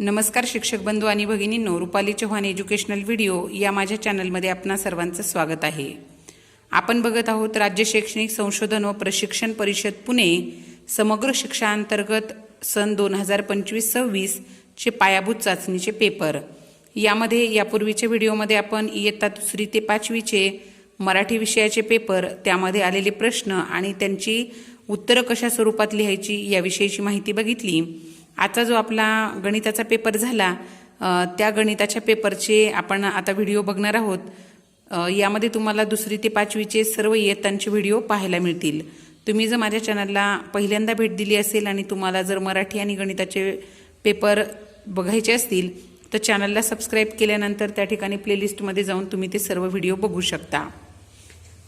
नमस्कार शिक्षक बंधू आणि भगिनींनो रुपाली चव्हाण एज्युकेशनल व्हिडिओ या माझ्या चॅनलमध्ये आपणा सर्वांचं स्वागत आहे. आपण बघत आहोत राज्य शैक्षणिक संशोधन व प्रशिक्षण परिषद पुणे समग्र शिक्षांतर्गत सन दोन हजार पंचवीस सव्वीसचे पायाभूत चाचणीचे पेपर. यामध्ये यापूर्वीच्या व्हिडिओमध्ये आपण इयत्ता दुसरी ते पाचवीचे मराठी विषयाचे पेपर त्यामध्ये आलेले प्रश्न आणि त्यांची उत्तरं कशा स्वरूपात लिहायची याविषयीची माहिती बघितली. आजचा जो आपला गणिताचा पेपर झाला त्या गणिताच्या पेपरचे आपण आता व्हिडिओ बघणार आहोत. यामध्ये तुम्हाला दुसरी ते पाचवीचे सर्व इयत्तांचे व्हिडिओ पाहायला मिळतील. तुम्ही जर माझ्या चॅनलला पहिल्यांदा भेट दिली असेल आणि तुम्हाला जर मराठी आणि गणिताचे पेपर बघायचे असतील तर चॅनलला सबस्क्राईब केल्यानंतर त्या ठिकाणी प्लेलिस्टमध्ये जाऊन तुम्ही ते सर्व व्हिडिओ बघू शकता.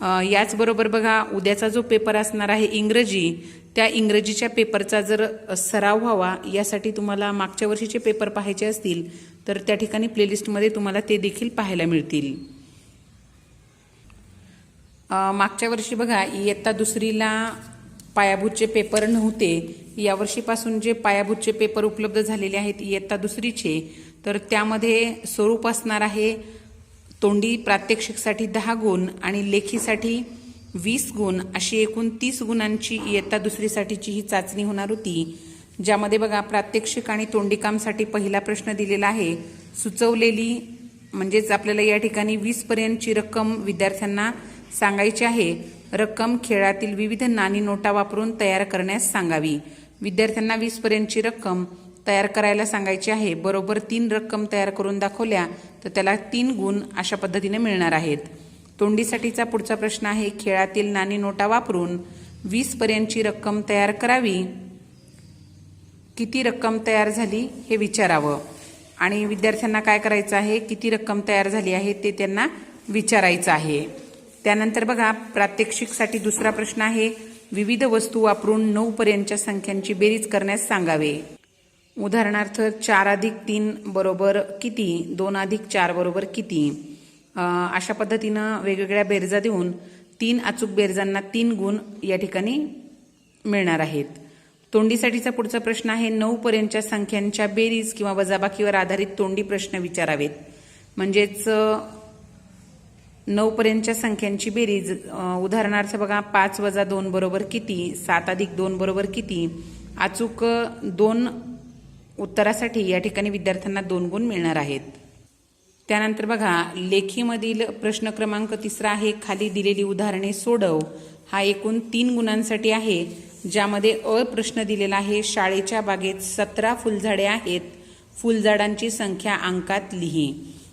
याचबरोबर बघा उद्याचा जो पेपर असणार आहे इंग्रजी त्या इंग्रजीच्या पेपरचा जर सराव व्हावा यासाठी तुम्हाला मागच्या वर्षीचे पेपर पाहायचे असतील तर त्या ठिकाणी प्लेलिस्टमध्ये तुम्हाला ते देखील पाहायला मिळतील. मागच्या वर्षी बघा इयत्ता दुसरीला पायाभूतचे पेपर नव्हते. यावर्षीपासून जे पायाभूतचे पेपर उपलब्ध झालेले आहेत इयत्ता दुसरीचे तर त्यामध्ये स्वरूप असणार आहे तोंडी प्रात्यक्षिकसाठी दहा गुण आणि लेखीसाठी वीस गुण अशी एकूण तीस गुणांची इयत्ता दुसरीसाठीची ही चाचणी होणार होती. ज्यामध्ये बघा प्रात्यक्षिक आणि तोंडीकामसाठी पहिला प्रश्न दिलेला आहे. सुचवलेली म्हणजेच आपल्याला या ठिकाणी वीसपर्यंतची रक्कम विद्यार्थ्यांना सांगायची आहे. रक्कम खेळातील विविध नाणी नोटा वापरून तयार करण्यास सांगावी. विद्यार्थ्यांना वीसपर्यंतची रक्कम तयार करायला सांगायची आहे. बरोबर तीन रक्कम तयार करून दाखवल्या तर त्याला तीन गुण अशा पद्धतीने मिळणार आहेत. तोंडीसाठीचा पुढचा प्रश्न आहे खेळातील नाणी नोटा वापरून वीसपर्यंतची रक्कम तयार करावी. किती रक्कम तयार झाली हे विचारावं. आणि विद्यार्थ्यांना काय करायचं आहे किती रक्कम तयार झाली आहे ते त्यांना विचारायचं आहे. त्यानंतर बघा प्रात्यक्षिकसाठी दुसरा प्रश्न आहे विविध वस्तू वापरून नऊपर्यंतच्या संख्यांची बेरीज करण्यास सांगावे. उदाहरणार्थ चार अधिक तीन बरोबर किती? दोन अधिक चार बरोबर किती? अशा पद्धतीनं वेगवेगळ्या बेरजा देऊन तीन अचूक बेरजांना तीन गुण या ठिकाणी मिळणार आहेत. तोंडीसाठीचा पुढचा प्रश्न आहे नऊ पर्यंतच्या संख्यांच्या बेरीज किंवा वजाबाकीवर आधारित तोंडी प्रश्न विचारावेत. म्हणजेच नऊपर्यंतच्या नऊ पर्यंतच्या संख्यांची बेरीज उदाहरणार्थ बघा पाच वजा दोन बरोबर किती? सात अधिक दोन बरोबर किती? अचूक दोन उत्तरासाठी या ठिकाणी विद्यार्थ्यांना दोन गुण मिळणार आहेत. त्यानंतर बघा लेखीमधील प्रश्न क्रमांक तिसरा आहे खाली दिलेली उदाहरणे सोडव. हा एकूण तीन गुणांसाठी आहे ज्यामध्ये अ प्रश्न दिलेला आहे शाळेच्या बागेत सतरा फुलझाडे आहेत. फुलझाडांची संख्या अंकात लिही.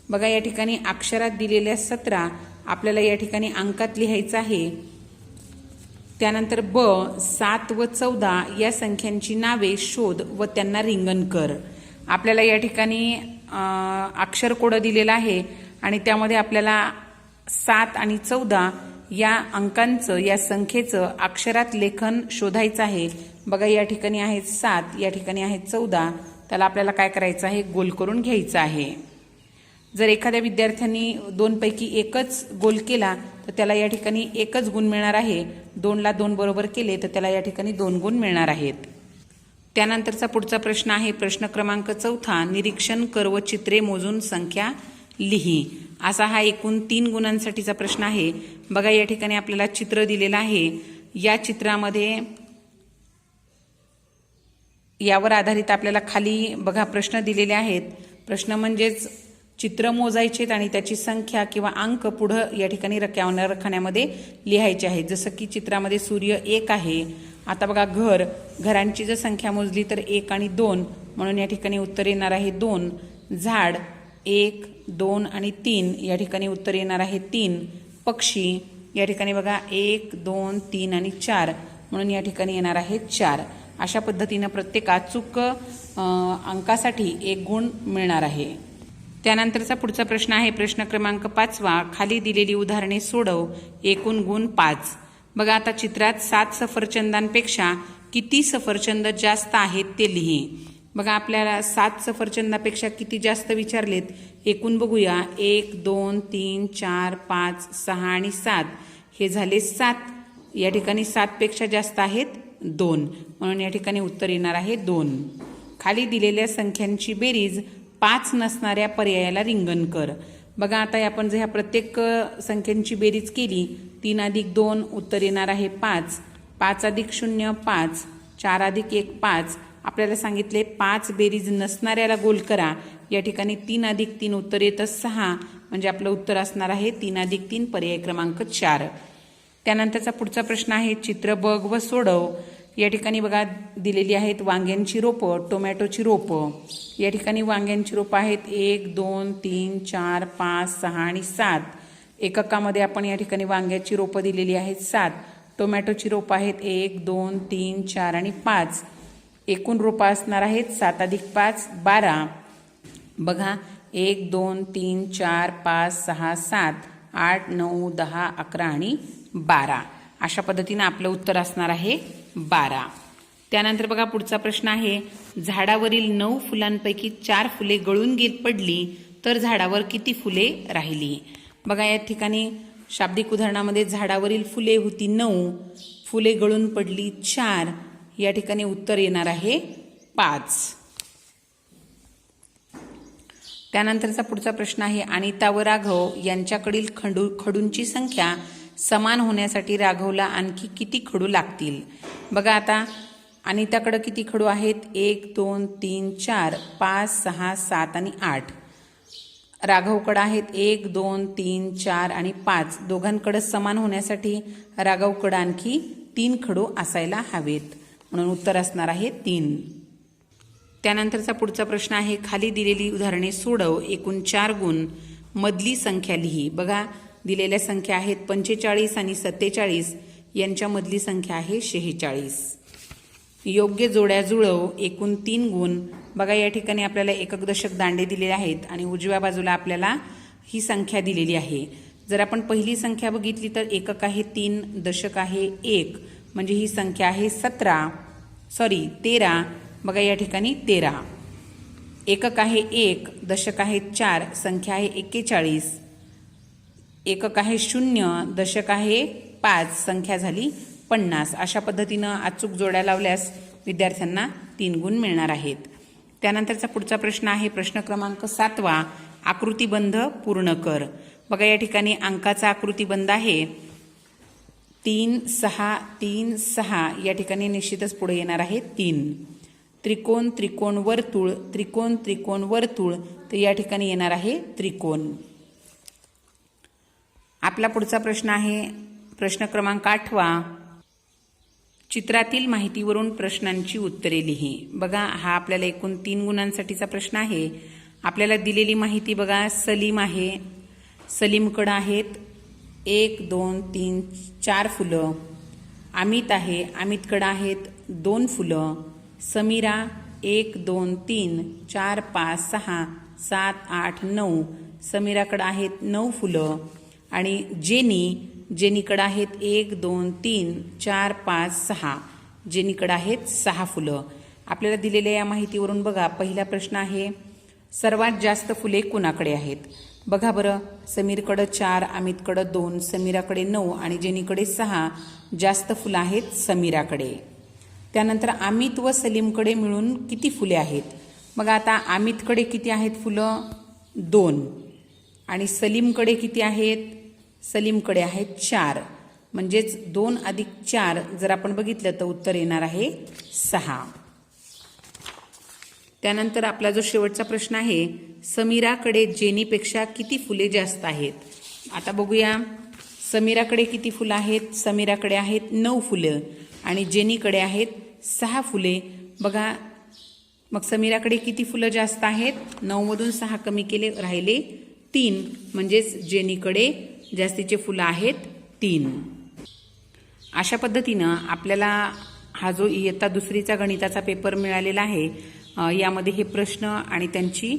बघा या ठिकाणी अक्षरात दिलेल्या सतरा आपल्याला या ठिकाणी अंकात लिहायचं आहे. त्यानंतर ब सात व चौदा या संख्यांची नावे शोध व त्यांना रिंगण कर. आपल्याला या ठिकाणी अक्षर कोड दिलेला आहे आणि त्यामध्ये आपल्याला सात आणि चौदा या अंकांचं या संख्येचं अक्षरात लेखन शोधायचं आहे. बघा या ठिकाणी आहेत सात या ठिकाणी आहेत चौदा. त्याला आपल्याला काय करायचं आहे? गोल करून घ्यायचं आहे. जर एखाद्या विद्यार्थ्यांनी दोनपैकी एकच गोल केला तर त्याला या ठिकाणी एकच गुण मिळणार आहे. दोनला दोन बरोबर केले तर त्याला या ठिकाणी दोन गुण मिळणार आहेत. त्यानंतरचा पुढचा प्रश्न आहे प्रश्न क्रमांक चौथा निरीक्षण कर व चित्रे मोजून संख्या लिही. असा हा एकूण तीन गुणांसाठीचा प्रश्न आहे. बघा या ठिकाणी आपल्याला चित्र दिलेलं आहे. या चित्रामध्ये यावर आधारित आपल्याला खाली बघा प्रश्न दिलेले आहेत. प्रश्न म्हणजेच चित्र मोजायचेत आणि त्याची संख्या किंवा अंक पुढं या ठिकाणी रक्यावर रखान्यामध्ये लिहायचे आहेत जसं की चित्रामध्ये सूर्य एक आहे. आता बघा घर. घरांची जर संख्या मोजली तर एक आणि दोन. म्हणून या ठिकाणी उत्तर येणार आहे दोन. झाड एक दोन आणि तीन. या ठिकाणी उत्तर येणार आहे तीन. पक्षी. या ठिकाणी बघा एक दोन तीन आणि चार. म्हणून या ठिकाणी येणार आहे चार. अशा पद्धतीनं प्रत्येक अचूक अंकासाठी एक गुण मिळणार आहे. त्यानंतरचा पुढचा प्रश्न आहे. प्रश्न क्रमांक पाचवा. खाली दिलेली उदाहरणे सोडव. एकूण गुण पाच. बघा आता चित्रात सात सफरचंदांपेक्षा किती सफरचंद जास्त आहेत ते लिही. बघा आपल्याला सात सफरचंदापेक्षा किती जास्त विचारलेत. एकूण बघूया. एक दोन तीन चार पाच सहा आणि सात. हे झाले सात. या ठिकाणी सातपेक्षा जास्त आहेत दोन. म्हणून या ठिकाणी उत्तर येणार आहे दोन. खाली दिलेल्या संख्यांची बेरीज पाच नसणाऱ्या पर्यायाला रिंगण कर. बघा आता आपण जर ह्या प्रत्येक संख्यांची बेरीज केली तीन अधिक दोन उत्तर येणार आहे पाच. पाच अधिक शून्य पाच. चार अधिक एक पाच. आपल्याला सांगितले पाच बेरीज नसणाऱ्याला गोल करा. या ठिकाणी तीन अधिक तीन उत्तर येतं सहा. म्हणजे आपलं उत्तर असणार आहे तीन अधिक तीन पर्याय क्रमांक चार. त्यानंतरचा पुढचा प्रश्न आहे चित्र बघ व सोडव. या ठिकाणी बघा दिलेली आहेत वांग्यांची रोपं टोमॅटोची रोपं. या ठिकाणी वांग्यांची रोपं आहेत. एक दोन तीन चार पाच सहा आणि सात. एककामध्ये आपण या ठिकाणी वांग्याची रोपं दिलेली आहेत. सात. टोमॅटोची रोपं आहेत. एक दोन तीन चार आणि पाच. एकूण रोपं असणार आहेत सात अधिक पाच बारा. बघा एक दोन तीन चार पाच सहा सात आठ नऊ दहा अकरा आणि बारा. अशा पद्धतीनं आपलं उत्तर असणार आहे. बारा. त्यानंतर बघा पुढचा प्रश्न आहे. झाडावरील नऊ फुलांपैकी चार फुले गळून गेत पडली तर झाडावर किती फुले राहिली? बघा या ठिकाणी शाब्दिक उदाहरणामध्ये झाडावरील फुले होती नऊ फुले गळून पडली चार. या ठिकाणी उत्तर येणार आहे पाच. त्यानंतरचा पुढचा प्रश्न आहे अनिता व राघव यांच्याकडील खडू खडूंची संख्या समान होण्यासाठी राघवला आणखी किती खडू लागतील? बघा आता अनिताकडं किती खडू आहेत? एक दोन तीन चार पाच सहा सात आणि आठ. राघवकडं आहेत एक दोन तीन चार आणि पाच. दोघांकडं समान होण्यासाठी राघवकडं आणखी तीन खडू असायला हवेत. म्हणून उत्तर असणार आहे तीन. त्यानंतरचा पुढचा प्रश्न आहे खाली दिलेली उदाहरणे सोडव. एकूण चार गुण मधली संख्या लिही. बघा दिलेल्या संख्या आहेत पंचेचाळीस आणि सत्तेचाळीस. यांच्यामधली संख्या आहे शेहेचाळीस. योग्य जोड्या जुळव एकूण तीन गुण. बघा या ठिकाणी आपल्याला एकक दशक दांडे दिलेले आहेत आणि उजव्या बाजूला आपल्याला ही संख्या दिलेली आहे. जर आपण पहिली संख्या बघितली तर एकक आहे तीन दशक आहे एक. म्हणजे ही संख्या आहे सतरा. सॉरी तेरा. बघा या ठिकाणी तेरा. एकक आहे एक दशक आहे चार संख्या आहे एक्केचाळीस. एकक आहे शून्य दशक आहे पाच. संख्या झाली पन्नास. अशा पद्धतीनं अचूक जोड्या लावल्यास विद्यार्थ्यांना तीन गुण मिळणार आहेत. त्यानंतरचा पुढचा प्रश्न आहे प्रश्न क्रमांक सातवा. आकृतीबंध पूर्ण कर. बघा या ठिकाणी अंकाचा आकृतीबंध आहे. तीन सहा तीन सहा. या ठिकाणी निश्चितच पुढे येणार आहे तीन. त्रिकोण त्रिकोण वर्तुळ त्रिकोण त्रिकोण वर्तुळ. तर या ठिकाणी येणार आहे त्रिकोण. आपला पुढचा प्रश्न आहे. प्रश्न क्रमांक आठवा. चित्रातील माहितीवरून प्रश्नांची उत्तरे लिही. बघा हा आपल्याला एकूण तीन गुणांसाठीचा प्रश्न आहे. आपल्याला दिलेली माहिती बघा सलीम आहे. सलीमकडं आहेत एक दोन तीन चार फुलं. अमित आहे अमितकडं आहेत दोन फुलं. समीरा एक दोन तीन चार पाच सहा सात आठ नऊ. समीराकडं आहेत नऊ फुलं. आणि जेनी जेनीकडं आहेत एक दोन तीन चार पाच सहा. जेनीकडं आहेत सहा फुलं. आपल्याला दिलेल्या या माहितीवरून बघा पहिला प्रश्न आहे सर्वात जास्त फुले कुणाकडे आहेत? बघा बरं समीरकडं चार अमितकडं दोन समीराकडे नऊ आणि जेनीकडे सहा जास्त फुलं आहेत समीराकडे. त्यानंतर अमित व सलीमकडे मिळून किती फुले आहेत? मग आता अमितकडे किती आहेत फुलं? दोन. आणि सलीमकडे किती आहेत? सलीमकडे आहेत चार. म्हणजेच दोन अधिक चार जर आपण बघितलं तर उत्तर येणार आहे सहा. त्यानंतर आपला जो शेवटचा प्रश्न आहे समीराकडे जेनीपेक्षा किती फुले जास्त आहेत? आता बघूया. समीराकडे किती फुलं आहेत? समीराकडे आहेत नऊ फुलं आणि जेनीकडे आहेत सहा फुले. बघा मग समीराकडे किती फुलं जास्त आहेत? नऊमधून सहा कमी केले राहिले तीन म्हणजेच जेणीकडे जास्तीचे फुलं आहेत तीन. अशा पद्धतीनं आपल्याला हा जो इयत्ता दुसरीचा गणिताचा पेपर मिळालेला आहे यामध्ये हे प्रश्न आणि त्यांची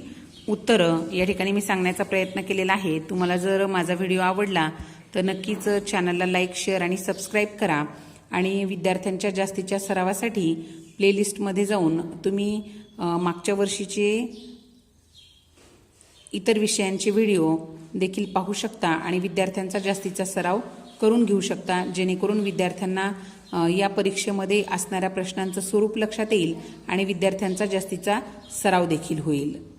उत्तरं या ठिकाणी मी सांगण्याचा प्रयत्न केलेला आहे. तुम्हाला जर माझा व्हिडिओ आवडला तर नक्कीच चॅनलला लाईक शेअर आणि सबस्क्राईब करा आणि विद्यार्थ्यांच्या जास्तीच्या सरावासाठी प्लेलिस्टमध्ये जाऊन तुम्ही मागच्या वर्षीचे इतर विषयांचे व्हिडिओ देखील पाहू शकता आणि विद्यार्थ्यांचा जास्तीचा सराव करून घेऊ शकता जेणेकरून विद्यार्थ्यांना या परीक्षेमध्ये असणाऱ्या प्रश्नांचं स्वरूप लक्षात येईल आणि विद्यार्थ्यांचा जास्तीचा सराव देखील होईल.